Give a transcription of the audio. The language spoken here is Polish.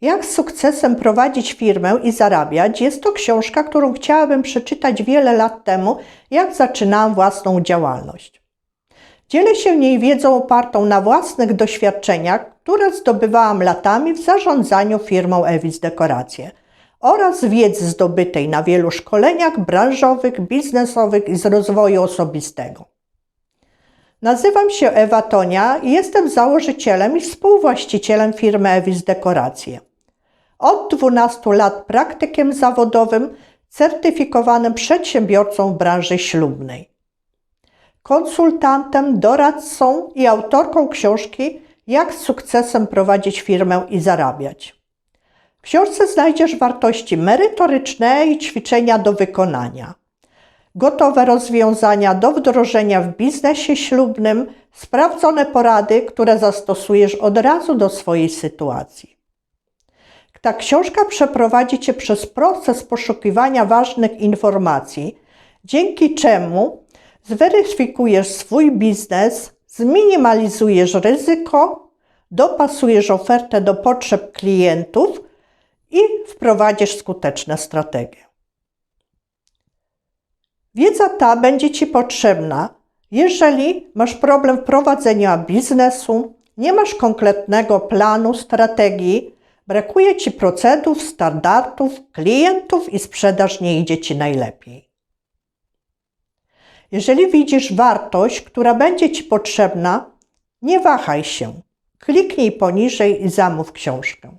Jak z sukcesem prowadzić firmę i zarabiać? Jest to książka, którą chciałabym przeczytać wiele lat temu, jak zaczynałam własną działalność. Dzielę się w niej wiedzą opartą na własnych doświadczeniach, które zdobywałam latami w zarządzaniu firmą Ewis Dekoracje oraz wiedzy zdobytej na wielu szkoleniach branżowych, biznesowych i z rozwoju osobistego. Nazywam się Ewa Tonia i jestem założycielem i współwłaścicielem firmy Ewis Dekoracje. Od 12 lat praktykiem zawodowym, certyfikowanym przedsiębiorcą w branży ślubnej. Konsultantem, doradcą i autorką książki Jak z sukcesem prowadzić firmę i zarabiać. W książce znajdziesz wartości merytoryczne i ćwiczenia do wykonania gotowe rozwiązania do wdrożenia w biznesie ślubnym, sprawdzone porady, które zastosujesz od razu do swojej sytuacji. Ta książka przeprowadzi Cię przez proces poszukiwania ważnych informacji, dzięki czemu zweryfikujesz swój biznes, zminimalizujesz ryzyko, dopasujesz ofertę do potrzeb klientów i wprowadzisz skuteczne strategie. Wiedza ta będzie Ci potrzebna, jeżeli masz problem w prowadzeniu biznesu, nie masz konkretnego planu, strategii, brakuje Ci procedur, standardów, klientów i sprzedaż nie idzie Ci najlepiej. Jeżeli widzisz wartość, która będzie Ci potrzebna, nie wahaj się. Kliknij poniżej i zamów książkę.